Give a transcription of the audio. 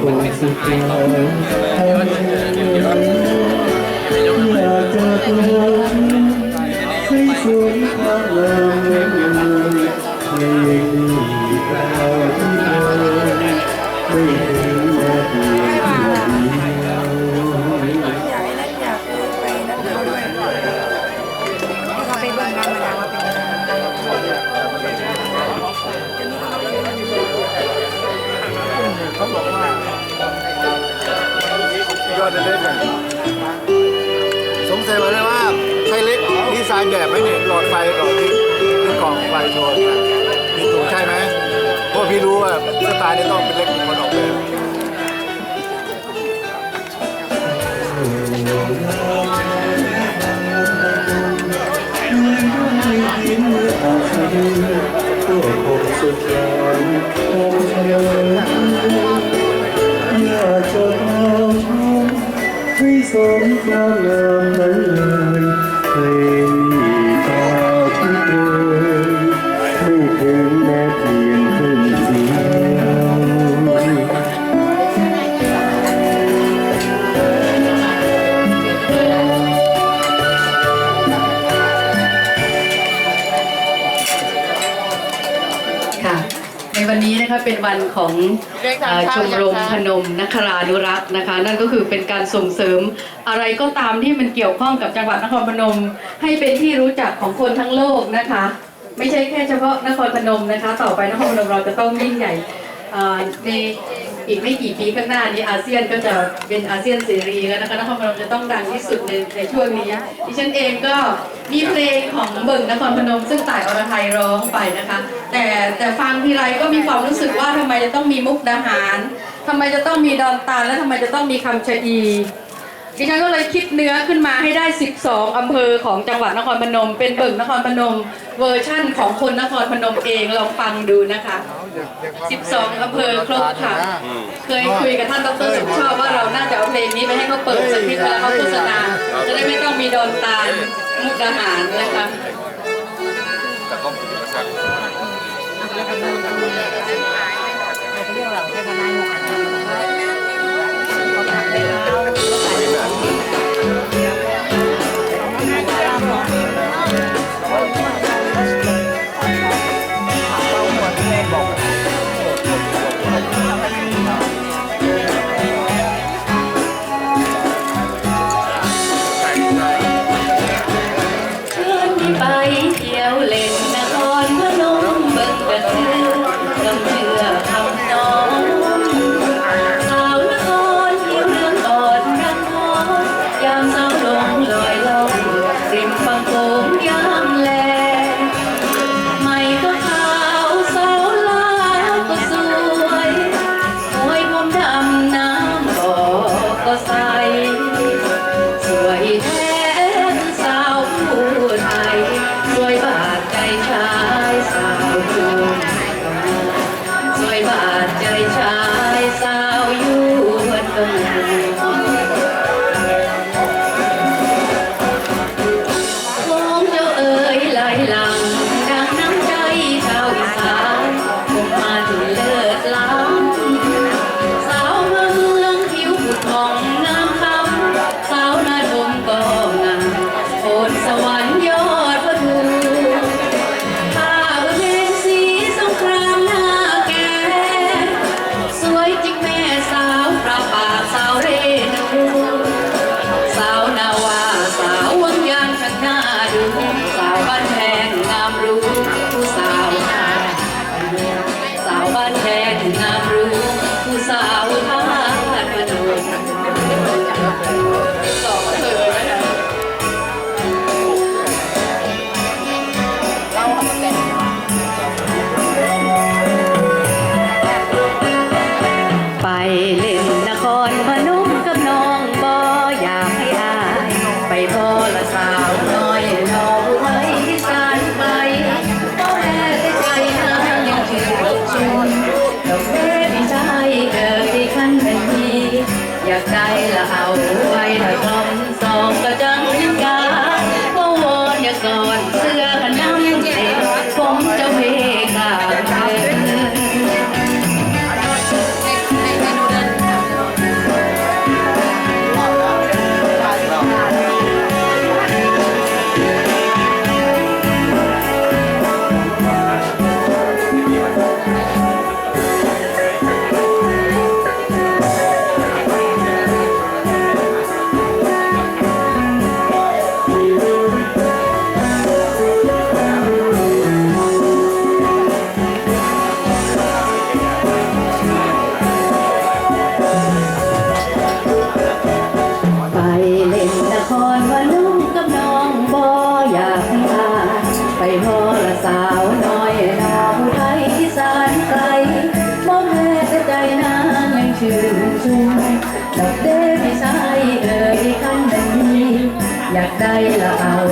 คงสุดใจอยากจะกลัวให้สวยงามเลยไม่ยิ่งดีแล้ว ขาบอกว่ายอดเล็กๆน่ะสงสัยมาเลยว่าใช่เล็กดีไซน์แบบไหมเนี่ยหลอดไฟหลอดที่ที่กล่องไฟโชว์เนี่ยมีถูกใช่ไหมเพราะพี่รู้ว่าสไตล์นี้ต้องเป็นเล็กเป็นคนออกแบบ สมความงามนั้นเลยเพลงนี้ตาที่เคยไม่ถึงแม้เพียงครึ่งเสียวค่ะ ในวันนี้นะคะเป็นวันของเอ่อชมรมพนมนครานุรักษ์นะคะ นั่นก็คือเป็นการส่งเสริมอะไรก็ตามที่มันเกี่ยวข้องกับจังหวัดนครพนม ให้เป็นที่รู้จักของคนทั้งโลกนะคะ ไม่ใช่แค่เฉพาะนครพนมนะคะ ต่อไปนครพนมเราจะต้องยิ่งใหญ่เอ่อ ในอีกไม่กี่ปีข้างหน้านี้อาเซียนก็จะเป็นอาเซียนเสรีแล้วนะคะนครพนมจะต้องดังที่สุดในในช่วงนี้ดิฉันเองก็มีเพลงของเบิ่งนครพนม ซึ่งต่ายอรไทยร้องไปนะคะ แต่แต่ฟังทีไรก็มีความรู้สึกว่าทำไมจะต้องมีมุกดาหารทำไมจะต้องมีดอนตาลและทำไมจะต้องมีคำชะอี ดิฉันก็เลยคิดเนื้อขึ้นมาให้ได้ 12 อำเภอของจังหวัดนครพนม เป็นเบิ่งนครพนม เวอร์ชั่นของคนนครพนมเองลองฟังดูนะคะ 12 อำเภอครบค่ะ เคยคุยกับท่านดรสุชอบว่าเราน่าจะเอาเพลงนี้ไปให้เขาเปิดสักทีเวลาเขาโฆษณาจะได้ไม่ต้องมีดอนตาลมุกดาหารนะคะ chơi baile. ชื่อชุมดอกเด้ไพี่สายเอ่ยคำแนี้ อยากได้ละเอา